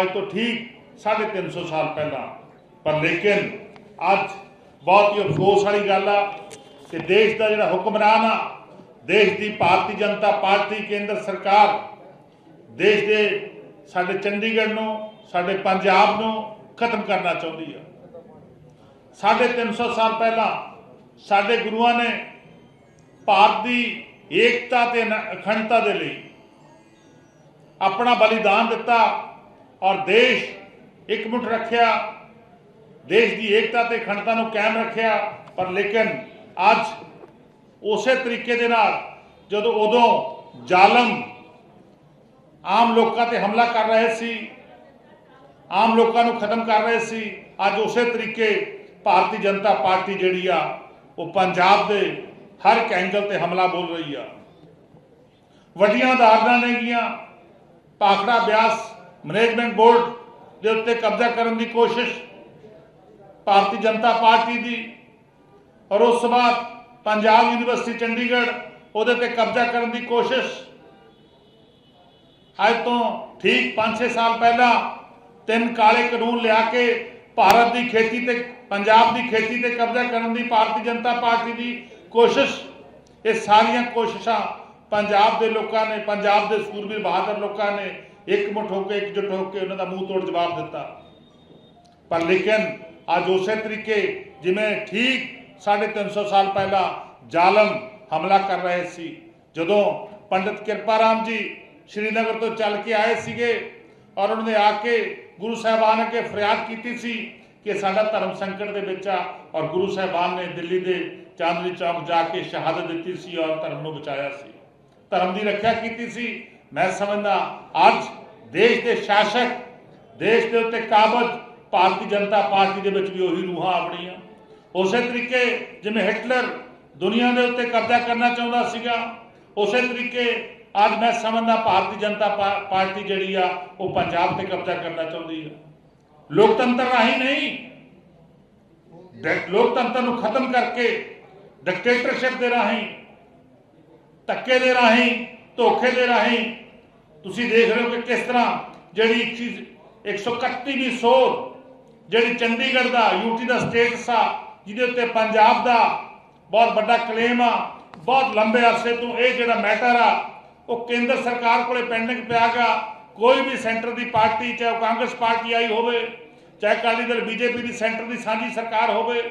ਅੱਜ ਤੋਂ ਠੀਕ 350 ਸਾਲ ਪਹਿਲਾਂ। ਪਰ ਲੇਕਿਨ ਅੱਜ ਬਹੁਤ ਹੀ ਅਫਸੋਸ ਵਾਲੀ ਗੱਲ ਆ ਕਿ ਦੇਸ਼ ਦਾ ਜਿਹੜਾ ਹੁਕਮਰਾਨ ਆ, ਦੇਸ਼ ਦੀ ਭਾਰਤੀ ਜਨਤਾ ਪਾਰਟੀ ਕੇਂਦਰ ਸਰਕਾਰ, ਦੇਸ਼ ਦੇ ਸਾਡੇ ਚੰਡੀਗੜ੍ਹ ਨੂੰ, ਸਾਡੇ ਪੰਜਾਬ ਨੂੰ ਖਤਮ ਕਰਨਾ ਚਾਹੁੰਦੀ ਆ। ਸਾਢੇ 300 ਸਾਲ ਪਹਿਲਾਂ ਸਾਡੇ ਗੁਰੂਆਂ ਨੇ ਭਾਰਤ ਦੀ ਏਕਤਾ ਤੇ ਅਖੰਡਤਾ ਦੇ ਲਈ ਆਪਣਾ ਬਲੀਦਾਨ ਦਿੱਤਾ। ਔਰ ਦੇਸ਼ ਇਕਮੁੱਠ ਰੱਖਿਆ, ਦੇਸ਼ ਦੀ ਏਕਤਾ ਤੇ ਅਖੰਡਤਾ ਨੂੰ ਕਾਇਮ ਰੱਖਿਆ। ਪਰ ਲੇਕਿਨ ਅੱਜ ਉਸੇ ਤਰੀਕੇ ਦੇ ਨਾਲ ਜਦੋਂ ਉਦੋਂ ਜ਼ਾਲਮ ਆਮ ਲੋਕਾਂ ਤੇ ਹਮਲਾ ਕਰ ਰਹੇ ਸੀ, ਆਮ ਲੋਕਾਂ ਨੂੰ ਖਤਮ ਕਰ ਰਹੇ ਸੀ, ਅੱਜ ਉਸੇ ਤਰੀਕੇ ਭਾਰਤੀ ਜਨਤਾ ਪਾਰਟੀ ਜਿਹੜੀ ਆ, ਉਹ ਪੰਜਾਬ ਦੇ ਹਰ ਇੱਕ ਐਂਗਲ ਤੇ ਹਮਲਾ ਬੋਲ ਰਹੀ ਆ। ਵੱਡੀਆਂ ਉਦਾਹਰਨਾਂ ਨੇਗੀਆਂ, ਪਾਖੜਾ ਬਿਆਸ ਮੈਨੇਜਮੈਂਟ ਬੋਰਡ ਦੇ ਉੱਤੇ ਕਬਜ਼ਾ ਕਰਨ ਦੀ ਕੋਸ਼ਿਸ਼ ਭਾਰਤੀ ਜਨਤਾ ਪਾਰਟੀ ਦੀ ਔਰ ਉਸ ਤੋਂ ਬਾਅਦ ਪੰਜਾਬ ਯੂਨੀਵਰਸਿਟੀ ਚੰਡੀਗੜ੍ਹ ਉਹਦੇ ਤੇ ਕਬਜ਼ਾ ਕਰਨ ਦੀ ਕੋਸ਼ਿਸ਼ ਅੱਜ ਤੋਂ ਠੀਕ 5-6 ਸਾਲ ਪਹਿਲਾਂ ਤਿੰਨ ਕਾਲੇ ਕਾਨੂੰਨ ਲਿਆ ਕੇ ਭਾਰਤ ਦੀ ਖੇਤੀ ਤੇ ਪੰਜਾਬ ਦੀ ਖੇਤੀ ਤੇ ਕਬਜ਼ਾ ਕਰਨ ਦੀ ਭਾਰਤੀ ਜਨਤਾ ਪਾਰਟੀ ਦੀ ਕੋਸ਼ਿਸ਼, ਇਹ ਸਾਰੀਆਂ ਕੋਸ਼ਿਸ਼ਾਂ ਪੰਜਾਬ ਦੇ ਲੋਕਾਂ ਨੇ, ਪੰਜਾਬ ਦੇ ਸੂਰਬੀਰ ਬਹਾਦਰ ਲੋਕਾਂ ਨੇ ਇੱਕ ਮੁੱਠ ਹੋ ਕੇ ਇਕਜੁੱਟ ਹੋ ਕੇ ਉਹਨਾਂ ਦਾ ਮੂੰਹ ਤੋੜ ਜਵਾਬ ਦਿੱਤਾ। ਪਰ ਲੇਕਿਨ ਅੱਜ ਉਸੇ ਤਰੀਕੇ ਜਿਵੇਂ ਠੀਕ 350 ਸਾਲ ਪਹਿਲਾਂ ਜ਼ਾਲਮ ਹਮਲਾ ਕਰ ਰਹੇ ਸੀ, ਜਦੋਂ ਪੰਡਿਤ ਕਿਰਪਾਰਾਮ ਜੀ ਸ਼੍ਰੀਨਗਰ ਤੋਂ ਚੱਲ ਕੇ ਆਏ ਸੀਗੇ ਔਰ ਉਹਨਾਂ ਨੇ ਆ ਕੇ ਗੁਰੂ ਸਾਹਿਬਾਨ ਅੱਗੇ ਫਰਿਆਦ ਕੀਤੀ ਸੀ ਕਿ ਸਾਡਾ ਧਰਮ ਸੰਕਟ ਦੇ ਵਿੱਚ ਆ ਔਰ ਗੁਰੂ ਸਾਹਿਬਾਨ ਨੇ ਦਿੱਲੀ ਦੇ ਚਾਂਦਨੀ ਚੌਕ ਜਾ ਕੇ ਸ਼ਹਾਦਤ ਦਿੱਤੀ ਸੀ ਔਰ ਧਰਮ ਨੂੰ ਬਚਾਇਆ ਸੀ। ਧਰਮ ਦੀ ਰੱਖਿਆ ਕੀਤੀ ਸੀ ਮੈਂ ਸਮਝਦਾ ਅੱਜ ਦੇਸ਼ ਦੇ ਸ਼ਾਸਕ, ਦੇਸ਼ ਦੇ ਉੱਤੇ ਕਾਬਜ ਭਾਰਤੀ ਜਨਤਾ ਪਾਰਟੀ ਦੇ ਵਿੱਚ ਵੀ ਉਹੀ ਰੂਹਾਂ ਆਪਣੀਆਂ। ਉਸੇ ਤਰੀਕੇ ਜਿਵੇਂ ਹਿਟਲਰ ਦੁਨੀਆ ਦੇ ਉੱਤੇ ਕਬਜ਼ਾ ਕਰਨਾ ਚਾਹੁੰਦਾ ਸੀਗਾ, ਉਸੇ ਤਰੀਕੇ ਅੱਜ ਮੈਂ ਸਮਝਦਾ ਭਾਰਤੀ ਜਨਤਾ ਪਾਰਟੀ ਜਿਹੜੀ ਆ, ਉਹ ਪੰਜਾਬ ਤੇ ਕਬਜ਼ਾ ਕਰਨਾ ਚਾਹੁੰਦੀ ਆ। ਲੋਕਤੰਤਰ ਰਾਹੀਂ ਨਹੀਂ ਲੋਕਤੰਤਰ ਨੂੰ ਖਤਮ ਕਰਕੇ ਡਿਕਟੇਟਰਸ਼ਿਪ ਦੇ ਰਾਹੀਂ, ਧੱਕੇ ਦੇ ਰਾਹੀਂ, ਧੋਖੇ ਦੇ ਰਾਹੀਂ ਤੁਸੀਂ ਦੇਖ ਰਹੇ ਹੋ ਕਿ ਕਿਸ ਤਰ੍ਹਾਂ ਜਿਹੜੀ ਇੱਕ ਚੀਜ਼ 131ਵੀਂ ਸੋਧ ਜਿਹੜੀ ਚੰਡੀਗੜ੍ਹ ਦਾ ਯੂਟੀ ਦਾ ਸਟੇਟਸ ਆ ਜਿਹਦੇ ਉੱਤੇ ਪੰਜਾਬ ਦਾ ਬਹੁਤ ਵੱਡਾ ਕਲੇਮ ਆ, ਬਹੁਤ ਲੰਬੇ ਅਰਸੇ ਤੋਂ ਇਹ ਜਿਹੜਾ ਮੈਟਰ ਆ, ਉਹ ਕੇਂਦਰ ਸਰਕਾਰ ਕੋਲੇ ਪੈਂਡਿੰਗ ਪਿਆਗਾ ਕੋਈ ਵੀ ਸੈਂਟਰ ਦੀ ਪਾਰਟੀ, ਚਾਹੇ ਉਹ ਕਾਂਗਰਸ ਪਾਰਟੀ ਆਈ ਹੋਵੇ, ਚਾਹੇ ਅਕਾਲੀ ਦਲ, ਬੀਜੇਪੀ ਦੀ ਸੈਂਟਰ ਦੀ ਸਾਂਝੀ ਸਰਕਾਰ ਹੋਵੇ,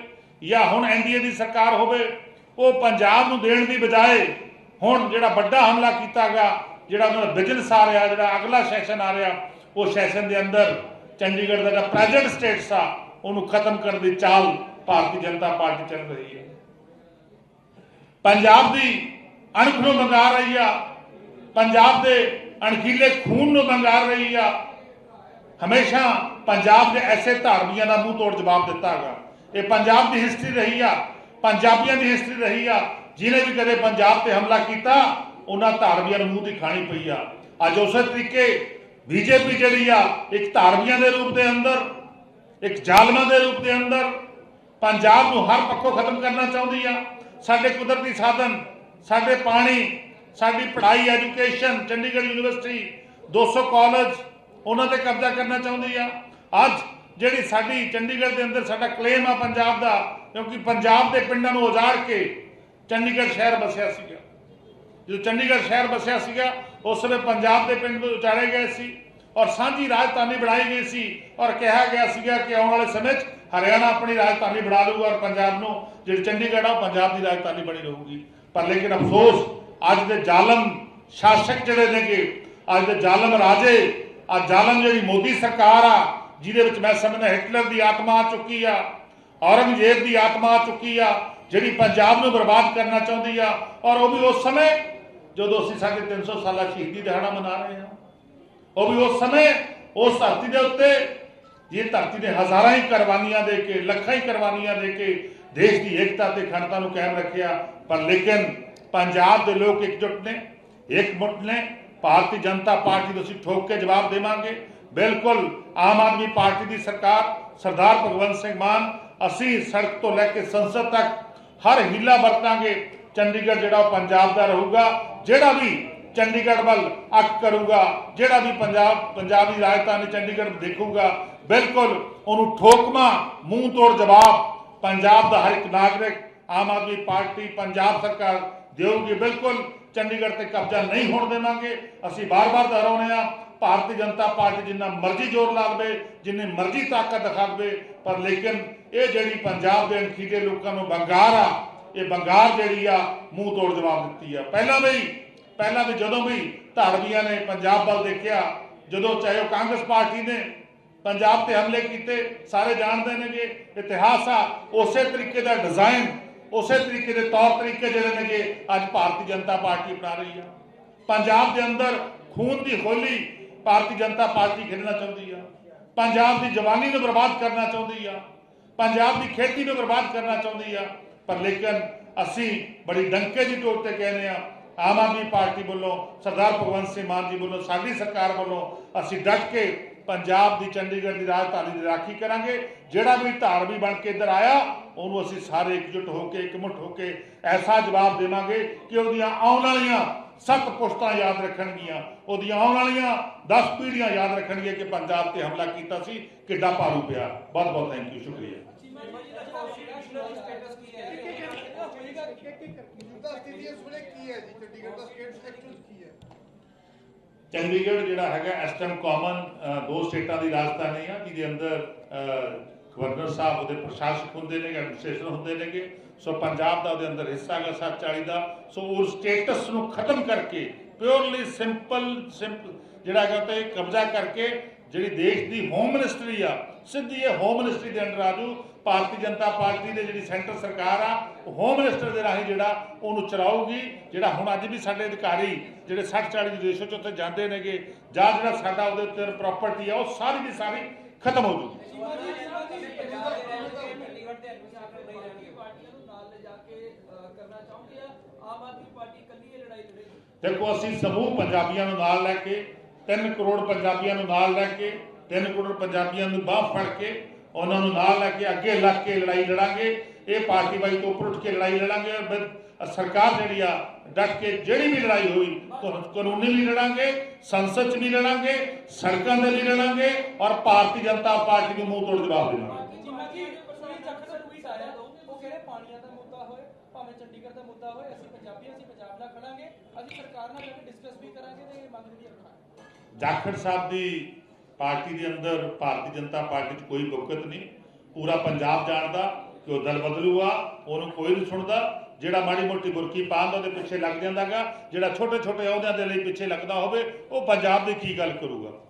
ਜਾਂ ਹੁਣ ਐਨਡੀਏ ਦੀ ਸਰਕਾਰ ਹੋਵੇ, ਉਹ ਪੰਜਾਬ ਨੂੰ ਦੇਣ ਦੀ ਬਜਾਏ ਹੁਣ ਜਿਹੜਾ ਵੱਡਾ ਹਮਲਾ ਕੀਤਾ ਗਿਆ ਜਿਹੜਾ ਉਹਨਾਂ ਦਾ ਬਿਜਨਸ ਆ ਰਿਹਾ, ਜਿਹੜਾ ਅਗਲਾ ਸੈਸ਼ਨ ਆ ਰਿਹਾ, ਉਹ ਸੈਸ਼ਨ ਦੇ ਅੰਦਰ ਚੰਡੀਗੜ੍ਹ ਦਾ ਜਿਹੜਾ ਪ੍ਰੈਜ਼ੈਂਟ ਸਟੇਟਸ ਆ, ਉਹਨੂੰ ਖਤਮ ਕਰਨ ਦੀ ਚਾਲ ਭਾਰਤੀ ਜਨਤਾ ਪਾਰਟੀ ਚੱਲ ਰਹੀ ਹੈ। ਪੰਜਾਬ ਦੀ ਅਣਖ ਨੂੰ ਮੰਗਾ ਰਹੀ ਆ, ਪੰਜਾਬ ਦੇ ਅਣਖੀਲੇ ਖੂਨ ਨੂੰ ਮੰਗਾ ਰਹੀ ਆ। ਹਮੇਸ਼ਾ ਪੰਜਾਬ ਦੇ ਐਸੇ ਧਾਰਮੀਆਂ ਦਾ ਮੂੰਹ ਤੋੜ ਜਵਾਬ ਦਿੱਤਾ ਹੈਗਾ। ਇਹ ਪੰਜਾਬ ਦੀ ਹਿਸਟਰੀ ਰਹੀ ਆ, ਪੰਜਾਬੀਆਂ ਦੀ ਹਿਸਟਰੀ ਰਹੀ ਆ, ਜਿਹਨੇ ਵੀ ਕਦੇ ਪੰਜਾਬ ਤੇ ਹਮਲਾ ਕੀਤਾ ਉਹਨਾਂ ਧਾਰਮੀਆਂ ਨੂੰ ਮੂੰਹ ਦੀ ਖਾਣੀ ਪਈ ਆ। ਅੱਜ ਉਸੇ ਤਰੀਕੇ ਬੀਜੇਪੀ ਜਿਹੜੀ ਆ, ਇੱਕ ਧਾਰਮੀਆਂ ਦੇ ਰੂਪ ਦੇ ਅੰਦਰ, ਇੱਕ ਜ਼ਾਲਮਾਂ ਦੇ ਰੂਪ ਦੇ ਅੰਦਰ, ਪੰਜਾਬ ਨੂੰ ਹਰ ਪੱਖੋਂ ਖਤਮ ਕਰਨਾ ਚਾਹੁੰਦੀ ਆ। ਸਾਡੇ ਕੁਦਰਤੀ ਸਾਧਨ, ਸਾਡੇ ਪਾਣੀ, ਸਾਡੀ ਪੜ੍ਹਾਈ, ਐਜੂਕੇਸ਼ਨ, ਚੰਡੀਗੜ੍ਹ ਯੂਨੀਵਰਸਿਟੀ 200 ਕਾਲਜ, ਉਹਨਾਂ ਤੇ ਕਬਜ਼ਾ ਕਰਨਾ ਚਾਹੁੰਦੀ ਆ। ਅੱਜ ਜਿਹੜੀ ਸਾਡੀ ਚੰਡੀਗੜ੍ਹ ਦੇ ਅੰਦਰ ਸਾਡਾ ਕਲੇਮ ਆ ਪੰਜਾਬ ਦਾ, ਕਿਉਂਕਿ ਪੰਜਾਬ ਦੇ ਪਿੰਡਾਂ ਨੂੰ ਉਜਾੜ ਕੇ ਚੰਡੀਗੜ੍ਹ ਸ਼ਹਿਰ ਬਸਿਆ ਸੀਗਾ। ਜਦੋਂ ਚੰਡੀਗੜ੍ਹ ਸ਼ਹਿਰ ਬਸਿਆ ਸੀਗਾ, ਉਸ ਵੇਲੇ ਪੰਜਾਬ ਦੇ ਪਿੰਡ ਨੂੰ ਗਏ ਸੀ ਔਰ ਸਾਂਝੀ ਰਾਜਧਾਨੀ ਬਣਾਈ ਗਈ ਸੀ ਔਰ ਕਿਹਾ ਗਿਆ ਸੀਗਾ ਕਿ ਆਉਣ ਵਾਲੇ ਸਮੇਂ 'ਚ ਹਰਿਆਣਾ ਆਪਣੀ ਰਾਜਧਾਨੀ ਬਣਾ ਲਊਗਾ ਔਰ ਪੰਜਾਬ ਨੂੰ, ਜਿਹੜੀ ਚੰਡੀਗੜ੍ਹ ਆ ਪੰਜਾਬ ਦੀ ਰਾਜਧਾਨੀ ਬਣੀ ਰਹੂਗੀ। ਪਰ ਲੇਕਿਨ ਅਫਸੋਸ, ਅੱਜ ਦੇ ਜ਼ਾਲਮ ਸ਼ਾਸਕ ਜਿਹੜੇ ਨੇਗੇ ਅੱਜ ਦੇ ਜ਼ਾਲਮ ਰਾਜੇ ਆ ਜ਼ਾਲਮ ਜਿਹੜੀ ਮੋਦੀ ਸਰਕਾਰ ਆ, ਜਿਹਦੇ ਵਿੱਚ ਮੈਂ ਸਮਝਦਾ ਹਿਟਲਰ ਦੀ ਆਤਮਾ ਆ ਚੁੱਕੀ ਆ, ਔਰੰਗਜ਼ੇਬ ਦੀ ਆਤਮਾ ਆ ਚੁੱਕੀ ਆ, ਜਿਹੜੀ ਪੰਜਾਬ ਨੂੰ ਬਰਬਾਦ ਕਰਨਾ ਚਾਹੁੰਦੀ ਆ, ਔਰ ਉਹ ਵੀ ਉਸ ਸਮੇਂ ਜਦੋਂ ਅਸੀਂ ਸਾਡੇ 300 ਸਾਲਾ ਸ਼ਹੀਦੀ ਦਿਹਾੜਾ ਮਨਾ ਰਹੇ ਹਾਂ, ਉਹ ਵੀ ਉਸ ਸਮੇਂ, ਉਸ ਧਰਤੀ ਦੇ ਉੱਤੇ ਇਹ ਧਰਤੀ ਨੇ ਹਜ਼ਾਰਾਂ ਹੀ ਕੁਰਬਾਨੀਆਂ ਦੇ ਕੇ, ਲੱਖਾਂ ਹੀ ਕੁਰਬਾਨੀਆਂ ਦੇ ਕੇ ਦੇਸ਼ ਦੀ ਏਕਤਾ ਤੇ ਅਖੰਡਤਾ ਨੂੰ ਕਾਇਮ ਰੱਖਿਆ, ਪਰ ਲੇਕਿਨ ਪੰਜਾਬ ਦੇ ਲੋਕ ਇਕਜੁੱਟ ਨੇ, ਇਕਮੁੱਠ ਨੇ, ਭਾਰਤੀ ਜਨਤਾ ਪਾਰਟੀ ਨੂੰ ਅਸੀਂ ਠੋਕ ਕੇ ਜਵਾਬ ਦੇਵਾਂਗੇ। ਬਿਲਕੁਲ ਆਮ ਆਦਮੀ ਪਾਰਟੀ ਦੀ ਸਰਕਾਰ, ਸਰਦਾਰ ਭਗਵੰਤ ਸਿੰਘ ਮਾਨ, ਅਸੀਂ ਸੜਕ ਤੋਂ ਲੈ ਕੇ ਸੰਸਦ ਤੱਕ ਹਰ ਹੀਲਾ ਵਰਤਾਂਗੇ। ਚੰਡੀਗੜ੍ਹ ਜਿਹੜਾ ਉਹ ਪੰਜਾਬ ਦਾ ਰਹੂਗਾ, ਜਿਹੜਾ ਵੀ ਚੰਡੀਗੜ੍ਹ ਵੱਲ ਅੱਖ ਕਰੂਗਾ, ਜਿਹੜਾ ਵੀ ਪੰਜਾਬ ਪੰਜਾਬ ਦੀ ਰਾਜਧਾਨੀ ਚੰਡੀਗੜ੍ਹ ਦੇਖੂਗਾ, ਬਿਲਕੁਲ ਉਹਨੂੰ ਠੋਕਮਾ ਮੂੰਹ ਤੋੜ ਜਵਾਬ, ਪੰਜਾਬ ਦਾ ਹਰ ਇੱਕ ਨਾਗਰਿਕ, ਆਮ ਆਦਮੀ ਪਾਰਟੀ, ਪੰਜਾਬ ਸਰਕਾਰ ਦੇਊਗੀ, ਬਿਲਕੁਲ ਚੰਡੀਗੜ੍ਹ ਤੇ ਕਬਜ਼ਾ ਨਹੀਂ ਹੋਣ ਦੇਵਾਂਗੇ। ਅਸੀਂ ਬਾਰ-ਬਾਰ ਦੁਹਰਾਉਂਦੇ ਆ ਭਾਰਤੀ ਜਨਤਾ ਪਾਰਟੀ ਜਿੰਨਾ ਮਰਜ਼ੀ ਜ਼ੋਰ ਲਾ ਲਵੇ, ਜਿੰਨੀ ਮਰਜ਼ੀ ਤਾਕਤ ਦਿਖਾ ਲਵੇ, ਪਰ ਲੇਕਿਨ ਇਹ ਜਿਹੜੀ ਪੰਜਾਬ ਦੇ ਅਣਖੀਲੇ ਲੋਕਾਂ ਨੂੰ ਬੰਗਾਰ ਆ ਇਹ ਬੰਗਾਲ ਜਿਹੜੀ ਆ, ਮੂੰਹ ਤੋੜ ਜਵਾਬ ਦਿੱਤੀ ਆ। ਪਹਿਲਾਂ ਵੀ ਪਹਿਲਾਂ ਵੀ ਜਦੋਂ ਵੀ ਧਾੜਵੀਆਂ ਨੇ ਪੰਜਾਬ ਵੱਲ ਦੇਖਿਆ, ਜਦੋਂ ਚਾਹੇ ਉਹ ਕਾਂਗਰਸ ਪਾਰਟੀ ਨੇ ਪੰਜਾਬ ਤੇ ਹਮਲੇ ਕੀਤੇ, ਸਾਰੇ ਜਾਣਦੇ ਨੇਗੇ, ਇਤਿਹਾਸ ਆ, ਉਸੇ ਤਰੀਕੇ ਦਾ ਡਿਜ਼ਾਈਨ ਉਸੇ ਤਰੀਕੇ ਦੇ ਤੌਰ ਤਰੀਕੇ ਜਿਹੜੇ ਨੇਗੇ, ਅੱਜ ਭਾਰਤੀ ਜਨਤਾ ਪਾਰਟੀ ਅਪਣਾ ਰਹੀ ਆ। ਪੰਜਾਬ ਦੇ ਅੰਦਰ ਖੂਨ ਦੀ ਹੋਲੀ ਭਾਰਤੀ ਜਨਤਾ ਪਾਰਟੀ ਖੇਡਣਾ ਚਾਹੁੰਦੀ ਆ। ਪੰਜਾਬ ਦੀ ਜਵਾਨੀ ਨੂੰ ਬਰਬਾਦ ਕਰਨਾ ਚਾਹੁੰਦੀ ਆ। ਪੰਜਾਬ ਦੀ ਖੇਤੀ ਨੂੰ ਬਰਬਾਦ ਕਰਨਾ ਚਾਹੁੰਦੀ ਆ। ਪਰ ਲੇਕਿਨ ਅਸੀਂ ਬੜੀ ਡੰਕੇ ਦੀ ਟੋਕ ਤੇ ਕਹਿੰਦੇ ਆ ਆਮ ਆਦਮੀ ਪਾਰਟੀ ਵੱਲੋਂ, ਸਰਦਾਰ ਭਗਵੰਤ ਸਿੰਘ ਮਾਨ ਜੀ ਵੱਲੋਂ, ਸਾਡੀ ਸਰਕਾਰ ਵੱਲੋਂ ਅਸੀਂ ਡਟ ਕੇ ਪੰਜਾਬ ਦੀ ਚੰਡੀਗੜ੍ਹ ਦੀ ਰਾਜਧਾਨੀ ਦੀ ਰਾਖੀ ਕਰਾਂਗੇ। ਜਿਹੜਾ ਵੀ ਧਾਰਮੀ ਬਣ ਕੇ ਇੱਧਰ ਆਇਆ, ਉਹਨੂੰ ਅਸੀਂ ਸਾਰੇ ਇਕਜੁੱਟ ਹੋ ਕੇ, ਇਕਮੁੱਠ ਹੋ ਕੇ ਐਸਾ ਜਵਾਬ ਦੇਵਾਂਗੇ ਕਿ ਉਹਦੀਆਂ ਆਉਣ ਵਾਲੀਆਂ ਸੱਤ ਪੁਸ਼ਤਾਂ ਯਾਦ ਰੱਖਣਗੀਆਂ। ਉਹਦੀਆਂ ਆਉਣ ਵਾਲੀਆਂ 10 ਪੀੜ੍ਹੀਆਂ ਯਾਦ ਰੱਖਣਗੀਆਂ ਕਿ ਪੰਜਾਬ ਤੇ ਹਮਲਾ ਕੀਤਾ ਸੀ, ਕਿੱਡਾ ਭਾਰੂ ਪਿਆ ਬਹੁਤ ਬਹੁਤ ਥੈਂਕ ਯੂ ਸ਼ੁਕਰੀਆ ਮੌਜੂਦਾ ਸਥਿਤੀ ਇਸ ਵੇਲੇ ਕੀ ਹੈ ਜੀ? ਚੰਡੀਗੜ੍ਹ ਦਾ ਸਟੇਟ ਸਟਰਕਚਰ ਕੀ ਹੈ? ਚੰਡੀਗੜ੍ਹ ਜਿਹੜਾ ਹੈਗਾ ਇਸ ਟਾਈਮ ਕਾਮਨ ਦੋ ਸਟੇਟਾਂ ਦੀ ਰਾਜਧਾਨੀ ਆ ਜਿਹਦੇ ਅੰਦਰ ਗਵਰਨਰ ਸਾਹਿਬ ਉਹਦੇ ਪ੍ਰਸ਼ਾਸਕ ਹੁੰਦੇ ਨੇ ਐਡਮਿਨਿਸਟ੍ਰੇਸ਼ਨ ਹੁੰਦੇ ਨੇਗੇ। ਸੋ ਪੰਜਾਬ ਦਾ ਉਹਦੇ ਅੰਦਰ ਹਿੱਸਾ ਹੈਗਾ 740 ਦਾ। ਸੋ ਉਹ ਸਟੇਟਸ ਨੂੰ ਖਤਮ ਕਰਕੇ ਪਿਓਰਲੀ ਸਿੰਪਲ ਸਿੰਪਲ ਜਿਹੜਾ ਹੈਗਾ ਤੇ ਕਬਜ਼ਾ ਕਰਕੇ ਜਿਹੜੀ ਦੇਸ਼ ਦੀ ਹੋਮ ਮਿਨਿਸਟਰੀ ਆ, ਸਿੱਧੀ ਇਹ ਹੋਮ ਮਿਨਿਸਟਰੀ ਦੇ ਅੰਡਰ ਆਜੂ ਭਾਰਤੀ ਜਨਤਾ ਪਾਰਟੀ ਦੇ ਜਿਹੜੀ ਸੈਂਟਰ ਸਰਕਾਰ ਆ, ਉਹ ਹੋਮ ਮਿਨਿਸਟਰ ਦੇ ਰਾਹੀਂ ਜਿਹੜਾ ਉਹਨੂੰ ਚਲਾਊਗੀ, ਜਿਹੜਾ ਹੁਣ ਅੱਜ ਵੀ ਸਾਡੇ ਅਧਿਕਾਰੀ, ਜਿਹੜੇ 60 40 ਦੀ ਰੇਸ਼ੋ ਚ ਉੱਥੇ ਜਾਂਦੇ ਨੇਗੇ, ਜਾਂ ਜਿਹੜਾ ਸਾਡਾ ਉਹਦੇ ਉੱਤੇ ਪ੍ਰਾਪਰਟੀ ਆ, ਉਹ ਸਾਰੀ ਦੀ ਸਾਰੀ ਖਤਮ ਹੋ ਜੂਗੀ ਦੇਖੋ, ਅਸੀਂ ਸਮੂਹ ਪੰਜਾਬੀਆਂ ਨੂੰ ਨਾਲ ਲੈ ਕੇ 3 ਕਰੋੜ ਪੰਜਾਬੀਆਂ ਨੂੰ ਨਾਲ ਲੈ ਕੇ 3 ਕਰੋੜ ਪੰਜਾਬੀਆਂ ਨੂੰ ਬਾਹ ਫੜ ਕੇ ਉਹਨਾਂ ਨੂੰ ਨਾਲ ਲੈ ਕੇ ਅੱਗੇ ਲੱਗ ਕੇ ਲੜਾਈ ਲੜਾਂਗੇ। ਇਹ ਪਾਰਟੀ ਬਾਈ ਤੋਂ ਉੱਪਰ ਉੱਠ ਕੇ ਲੜਾਈ ਲੜਾਂਗੇ ਔਰ ਸਰਕਾਰ ਜਿਹੜੀ ਆ, ਡਟ ਕੇ ਜਿਹੜੀ ਵੀ ਲੜਾਈ ਹੋਈ ਕਾਨੂੰਨੀ ਲਈ ਲੜਾਂਗੇ, ਸੰਸਦ 'ਚ ਵੀ ਲੜਾਂਗੇ, ਸੜਕਾਂ ਦੇ ਲਈ ਲੜਾਂਗੇ ਔਰ ਭਾਰਤੀ ਜਨਤਾ ਪਾਰਟੀ ਨੂੰ ਮੂੰਹ ਤੋੜ ਜਵਾਬ ਦੇਵਾਂਗੇ ਜਿੰਨਾ ਕਿ ਪ੍ਰਸਾਦ ਚੱਕ ਦਾ ਟਵੀਟ ਆਇਆ ਉਹ ਕਹਿੰਦੇ ਪਾਣੀਆਂ ਦਾ ਮੁੱਦਾ ਹੋਏ ਭਾਵੇਂ ਚੰਡੀਗੜ੍ਹ ਦਾ ਮੁੱਦਾ ਹੋਏ, ਅਸੀਂ ਪੰਜਾਬੀ ਅਸੀਂ ਪੰਜਾਬ ਨਾਲ ਖੜਾਂਗੇ, ਅਸੀਂ ਸਰਕਾਰ ਨਾਲ ਜਾ ਡਿਸਕਸ ਵੀ ਕਰਾਂਗੇ ਤੇ ਮੰਗ ਵੀ ਰੱਖਾਂਗੇ ਜਾਖੜ ਸਾਹਿਬ ਦੀ ਪਾਰਟੀ ਦੇ ਅੰਦਰ ਭਾਰਤੀ ਜਨਤਾ ਪਾਰਟੀ 'ਚ ਕੋਈ ਬੁਕਤ ਨਹੀਂ। ਪੂਰਾ ਪੰਜਾਬ ਜਾਣਦਾ ਕਿ ਉਹ ਦਲ ਬਦਲੂ ਆ ਉਹਨੂੰ ਕੋਈ ਨਹੀਂ ਸੁਣਦਾ। ਜਿਹੜਾ ਮਾੜੀ ਮੋਟੀ ਬੁਰਕੀ ਪਾਉਂਦਾ ਉਹਦੇ ਪਿੱਛੇ ਲੱਗ ਜਾਂਦਾਗਾ, ਜਿਹੜਾ ਛੋਟੇ ਛੋਟੇ ਅਹੁਦਿਆਂ ਦੇ ਲਈ ਪਿੱਛੇ ਲੱਗਦਾ ਹੋਵੇ, ਉਹ ਪੰਜਾਬ ਦੀ ਕੀ ਗੱਲ ਕਰੂਗਾ?